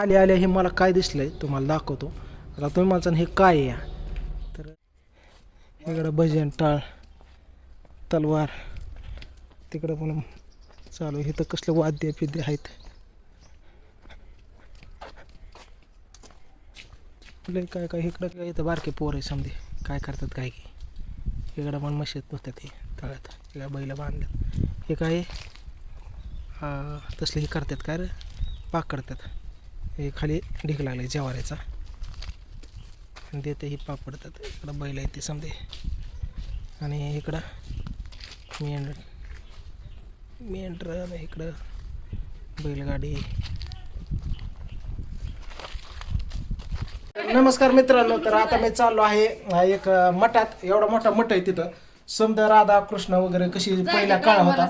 आले आले हे मला काय दिसलंय तुम्हाला दाखवतो. आता तुम्ही म्हणसान हे काय आहे या? तर इकडं भजन टाळ तलवार तिकडं पण चालू आहे. तर कसलं वाद्य फिद्य आहेत. लय काय काय इकडं काय इथं बारके पोर आहे समजे काय करतात काय की. इकडं पण मशीद पोचतात हे तळ्यात. इकडं बैल बांधल्यात. हे काय? तसले हे करतात काय रे? पाक करतात. हे खाली ढीक लागले जवारीचा आणि देते ही पाक पडतात. इकडं बैल आहे ते समजे. आणि इकडं मेंढ मेंढर इकडं बैलगाडी. नमस्कार मित्रांनो तर आता मी चाललो आहे एक मठात. एवढा मोठा मठ आहे तिथं. समजा राधा कृष्ण वगैरे कशी पहिला काळ होता.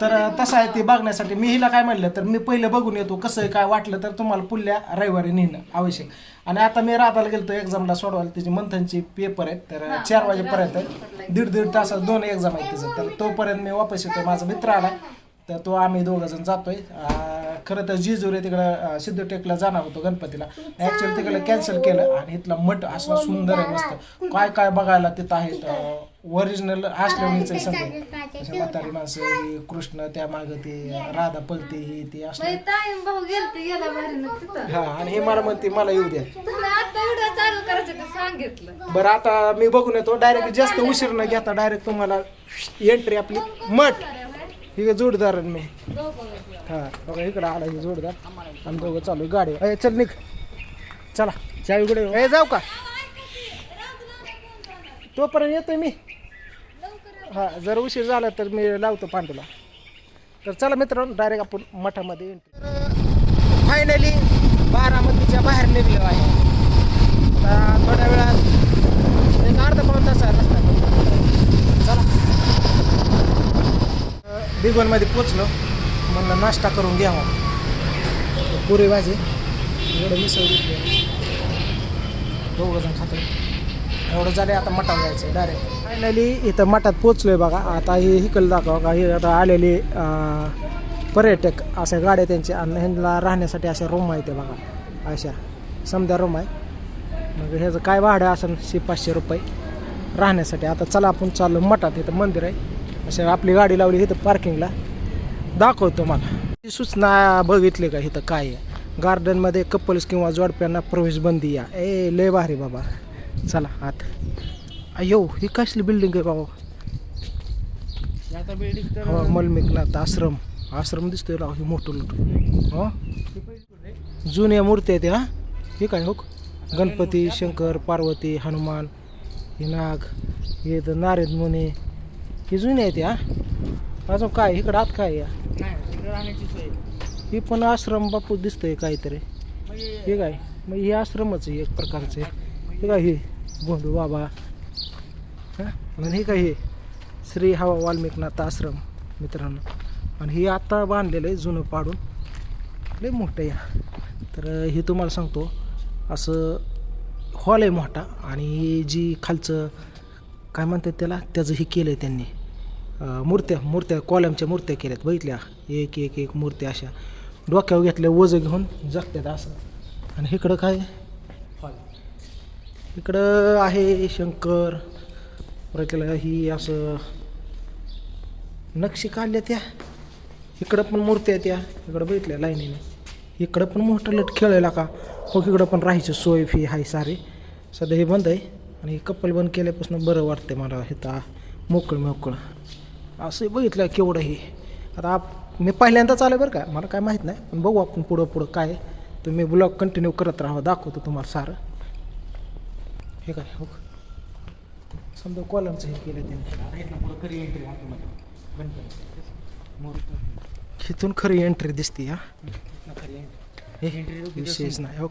तर तसं आहे ते बघण्यासाठी मी हिला काय म्हणलं तर मी पहिलं बघून येतो कसं काय वाटलं तर तुम्हाला पुढल्या रविवारी नेणं आवश्यक. आणि आता मी राधाला गेलतो एक्झामला सोडवायला तिची मंथनची पेपर आहेत तर चार वाजेपर्यंत दीड दीड तासात दोन एक्झाम आहेत तिचं. तर तोपर्यंत मी वापस येतो माझा मित्र आला. तर तो आम्ही दोघं जण जातोय. खरं तर जिजुरे तिकडं सिद्धटेकला जाणार होतो गणपतीला. ऍक्च्युअली तिकडे कॅन्सल केलं आणि इथला मठ असं सुंदर आहे मस्त. काय काय बघायला तिथं आहेत ओरिजिनल असल्यामुळेच आहे सगळं. म्हातारी माणसं ही कृष्ण त्या मागं ते राधा पलते ही ते असलं. टाइम भाऊ गेलते गेला भारी ना तिथं. हा आणि हे मला म्हणते मला येऊ द्या. आता व्हिडिओ चालू करायचं ते सांगितलं. बरं आता मी बघून येतो. डायरेक्ट जास्त उशीर न घेता डायरेक्ट तुम्हाला एंट्री आपली. मठ. ही जोडदार आहे मी. हा बघा इकडं आला ही जोडदार. आम्ही दोघं चालू गाडी. अय चल निघ. चला. चावी इकडे ए जाऊ का? तोपर्यंत येतोय मी. हां जर उशीर झाला तर मी लावतो पांडूला. तर चला मित्रांनो डायरेक्ट आपण मठामध्ये फायनली बारामतीच्या बाहेर निघलो आहे. आता थोड्या वेळात एक अर्धा पाऊन तास रस्ता. चला. बिगोनमध्ये पोचलो. म्हणलं नाश्ता करून घ्यावा. पुरी भाजी. एवढं मिसळ दोघं जण खातो. एवढं झालं आता मठावर जायचं डायरेक्ट फायनली इथं मठात पोचलोय बघा. आता ही हिकल दाखवा का? ही आता आलेली पर्यटक अशा गाड्या त्यांच्या आणि ह्यांना राहण्यासाठी अशा रूम आहेत ते बघा. अशा समजा रूम आहे. मग ह्याचं काय भाडं असेल शे पाचशे रुपये राहण्यासाठी. आता चला आपण चाललो मठात. इथं मंदिर आहे. अशा आपली गाडी लावली इथं पार्किंगला दाखवतो मला. ती सूचना बघितली का? इथं काय आहे? गार्डनमध्ये कपल्स किंवा जोडप्यांना प्रवेश बंदी या. ए लय भारी बाबा. चला आत. अयो ही कसली बिल्डिंग आहे बाबा? आता बिल्डिंग तर मलमिकनाथ आश्रम. आश्रम दिसतोय राव हे मोठं मोठं हो? जुन्या मूर्ती आहेत हा हे काय हो? गणपती शंकर पार्वती हनुमान हे नाग हे तर नारद मुनी. हे जुने आहेत हा अजून काय? इकडं आत काय या? हे पण आश्रम बापू दिसतंय काहीतरी. हे काय? मग हे आश्रमच आहे एक प्रकारचे. हे काय हे? गोंधू बाबा. हा आणि हे काय हे श्री हवा वाल्मिकनाथ आश्रम मित्रांनो. आणि हे आत्ता बांधलेलं आहे जुनं पाडून. लय मोठं या तर हे तुम्हाला सांगतो असं हॉल आहे मोठा आणि जी खालचं काय म्हणतात त्याला? त्याचं हे केलं आहे त्यांनी मूर्त्या मूर्त्या कॉलमच्या मूर्त्या केल्यात. बघितल्या? एक एक एक मूर्त्या अशा. डोक्यावर घेतल्या वजं घेऊन जगतात असं. आणि इकडं काय? हॉल इकडं आहे शंकर परत त्याला ही असं नक्षी काढल्या त्या. इकडं पण मूर्त्या त्या इकडं बघितल्या लाईनीने. इकडं पण मोठं लट खेळायला का? हो इकडं पण राहायचं सोय फी आहे सारी. सध्या हे बंद आहे. आणि कपल बंद केल्यापासून बरं वाटतं मला इथं मोकळं मोकळं. असं बघितलं केवढं हे. आता आप मी पहिल्यांदाच आलं बरं का? मला काय माहीत नाही. पण बघू आपण पुढं पुढं काय. तुम्ही ब्लॉग कंटिन्यू करत राहा दाखवतो तुम्हाला सारं. हे काय? हो. समजा कॉलमचं हे केलं त्यांनी. खरी एंट्री इथून खरी एंट्री दिसते या विशेष नाही हो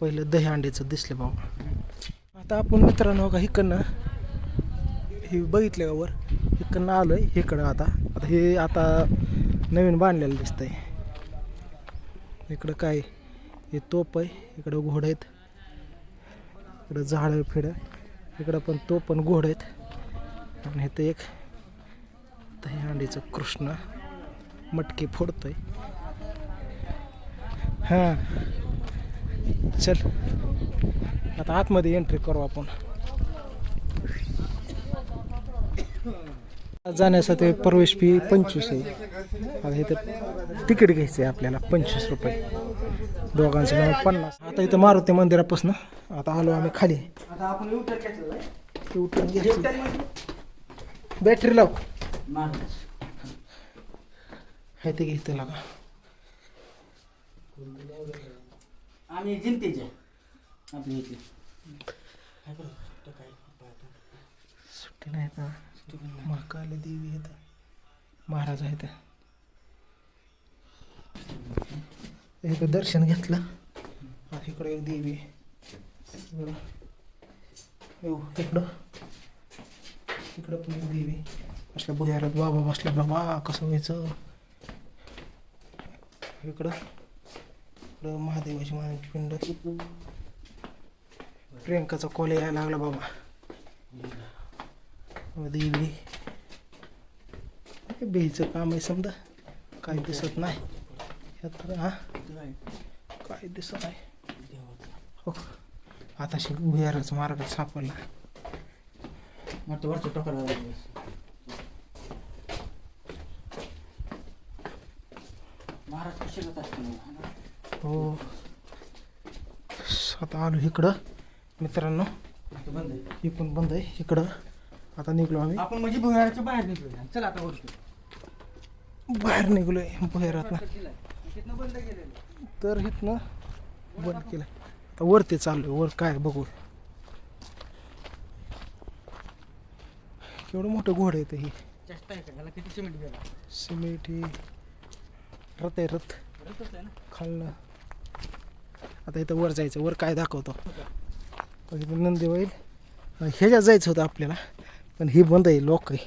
पहिलं दही अंड्याचं दिसलं बाबा आता आपण मित्रांनो हो का इकडनं हे बघितल्यावर इकडनं आलो आहे इकडं आता. आता हे आता नवीन बांधलेलं दिसतंय. इकडं काय? हे तोप आहे इकडं घोडं आहेत. इकडं झाडं फिडं. इकडं पण तो पण घोड आहेत. आणि इथं एक दही अंडीचं कृष्ण मटकी फोडतोय. हां. चल. आता आतमध्ये एंट्री करू आपण. जाण्यासाठी प्रवेश फी पंचवीस आहे. आता इथं तिकीट घ्यायचं आहे आपल्याला पंचवीस रुपये. दोघांचं मिळून पन्नास. आता इथं मारुती मंदिरापासून आता आलो आम्ही खाली. उठून घ्यायची बॅटरी लाव. हाय ते घेतं लागा. आम्ही जिंतीचे. आपली सुट्टी नाही ना महाकाली देवी आहेत महाराज आहेत. इकडं दर्शन घेतलं. आता इकडं एक देवी इकडं येऊ इकडं पण एक देवी असल्या भुयारात बाबा बसल्या. बाबा कसं व्हायचं? इकडं. इकडं महादेवाची महादेवाची पिंड. प्रियंकाचा कॉल यायला लागला बाबा. देवी. हे बेहीचं काम आहे समजा. काही दिसत नाही. हा. काय दिसत नाही. हो. आता शिक बिहारच मार्ग सापडला. मग तो वरचं टोकर महाराज हो. आता आलो इकडं. मित्रांनो बंद आहे. ही पण बंद आहे. इकडं. आता निघलो आम्ही. आपण म्हणजे भुयाराच्या बाहेर निघलो चला आता गोष्ट बाहेर निघलोय. भुयारात तिथनं बंद केलेलं तर इथनं बंद केलं आता वरती चाललोय वर काय बघू. केवढं मोठं घोड आहे हे. सिमेंट ही रथ आहे रथ. खालनं. आता इथं वर जायचं वर काय दाखवतो? पण इथं नंदी होईल. ह्याच्यात जायचं होतं आपल्याला पण ही बंद आहे लॉक आहे.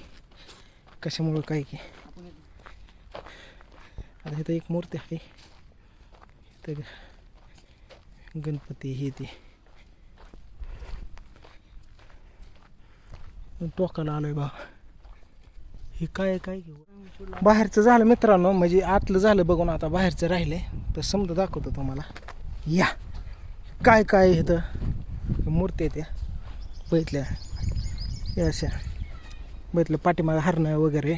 कशामुळं काय की? आता इथं एक मूर्ती आहे. तर गणपती हे ते. टोकाला आलोय बा हे काय काय घेऊ? बाहेरचं झालं मित्रांनो म्हणजे आतलं झालं बघून आता बाहेरचं राहिलंय. तर समजा दाखवतो तुम्हाला. या. काय काय हे इथं मूर्ती आहे त्या बघितल्या या अशा. बघितलं पाठीमागं हरणं वगैरे.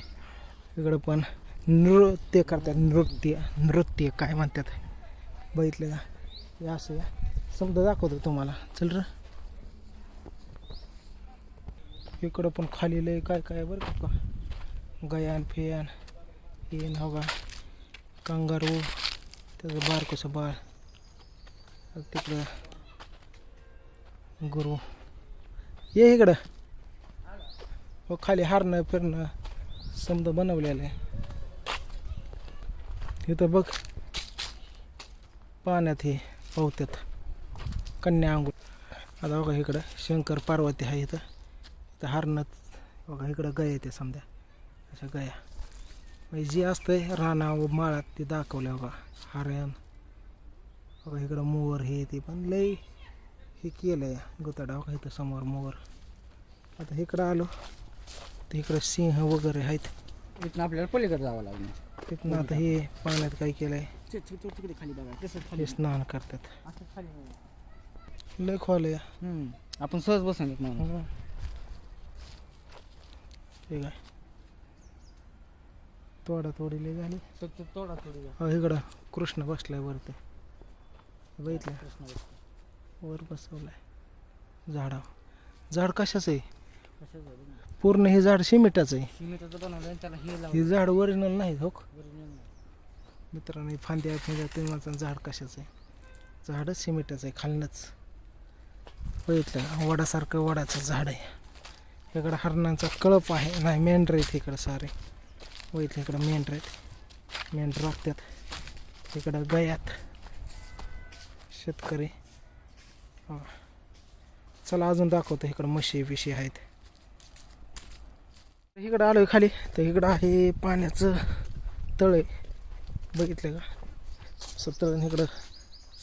इकडं पण नृत्य करतात. नृत्य नृत्य काय म्हणतात? बघितलं का? या असं या. समजा दाखवतो तुम्हाला. चल र. इकडं पण खाली लय काय काय बरं का गयान फेयान येन हवा कांगारू त्याचं बारकोसं बाळ. बार तिकडं गुरु. ये इकडं. हो खाली हारणं फिरणं समजा बनवलेलं आहे. इथं बघ. पाण्यात हे पावत्यात. कन्या अंगूर आता बघा इकडं शंकर पार्वती आहे इथं. इथं हरणं बघा इकडं गया येते समजा. अशा गया. म्हणजे जे असतंय राणा व माळात ते दाखवलं बघा. हरण. बघा इकडं मोर हे ते पण लय हे केलं आहे गुताडा बघा इथं समोर मोर आता इकडं आलो. तर इकडं सिंह वगैरे आहेत. इथनं आपल्याला पलीकडे जावं लागणार. तिथनं आता हे पाण्यात काय केलं आहे तिकडे खाली बघा. तसंच खाली हे स्नान करतात. असं खाली लय खोल आहे. हम्म. आपण सहज बसून म्हणून हं. ठीक आहे तोडा तोडी लय झाली. तोडा थोडी हो इकडं कृष्ण बसलाय वरती. बघितलं? वर बसवलाय. झाडावर. झाड कशाचं आहे? कसं झालं ना पूर्ण हे झाड सिमेंटाचं आहे. सिमेंटाचं बनवलं आणि त्याला हे हे झाड ओरिजिनल नाही हो. नाही. मित्रांनो फांद्या फांद्या तुम्ही म्हणता झाड कशाचं आहे? झाडच सिमेंटाचं आहे खालनंच. बघितलं वडासारखं वडाचं झाड आहे. इकडं हरणांचा कळप आहे. नाही मेंढर आहेत इकडं सारे. बघितलं इकडं मेंढर आहेत. मेंढर राखतात. इकडं गयात. शेतकरी. हां. चला अजून दाखवतो इकडं म्हशी बिशी आहेत. इकडं आलो खाली. तर इकडं आहे पाण्याचं तळ. आहे बघितलं का? आणि इकडं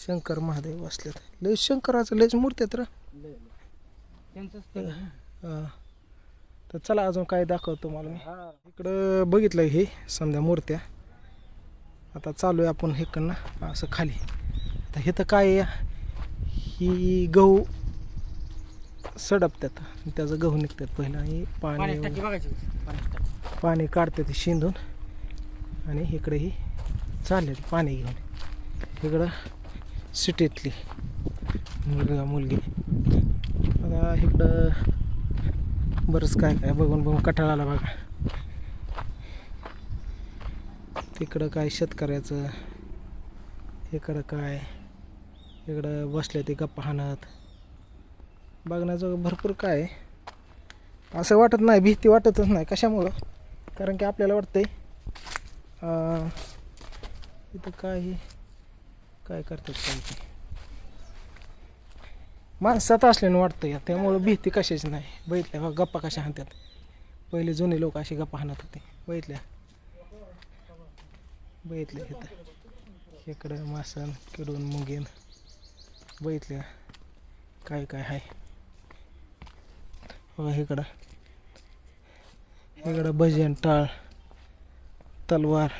शंकर महादेव बसलेत. लय शंकराचं लयच मूर्ती आहेत. हा. तर चला अजून काय दाखवतो मला मी. हा. इकडं बघितलं हे समजा मूर्त्या. आता चालू आहे आपण इकडनं असं खाली. आता इथं काय आहे? ही गहू सडपतात त्याचं गहू निघतात पहिलं आणि पाण्याची पाणी पाणी काढते ते शिंदून. आणि इकडेही चालेल पाणी घेऊन. इकडं सिटीतली मुलगा मुलगी. आता इकडं बरंच काय काय बघून बघून कटाळा आला बघा. तिकडं काय शेतकऱ्याचं इकडं काय इकडं बसले ते गप्पा हाणत. बघण्याचं भरपूर काय. असं वाटत नाही भीती वाटतच नाही कशामुळं? कारण की आपल्याला वाटतंय इथं काय काय करतात त्यांची? माणसात असल्यानं वाटतं या त्यामुळं भीती कशाची नाही. बघितल्या बघ गप्पा कशा हाणतात. पहिले जुने लोक असे गप्पा हाणत होते. बघितल्या बघितल्या इथं. इकडं मासन किडून मुंगीन. बघितल्या काय काय आहे बघा इकडं. इकडं भजन टाळ तलवार.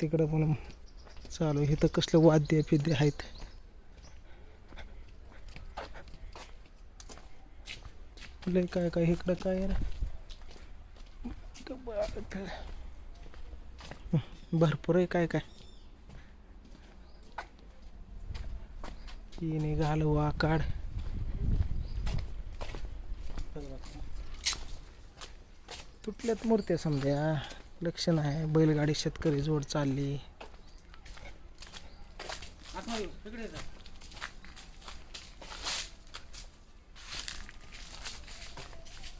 तिकडं पण चालू आहे. इथं कसलं वाद्य फिद्य आहेत लय काय काय इकडं काय रे? भरपूर आहे काय काय तिने घालवा काढ तुटल्यात मूर्त्या समजा लक्षण आहे. बैलगाडी शेतकरी जोड चालली.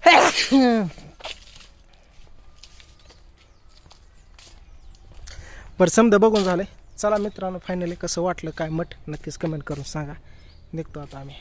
बरं समजा बघून झालंय चला मित्रांनो फायनली कसं वाटलं काय मठ नक्कीच कमेंट करून सांगा. निघतो आता आम्ही.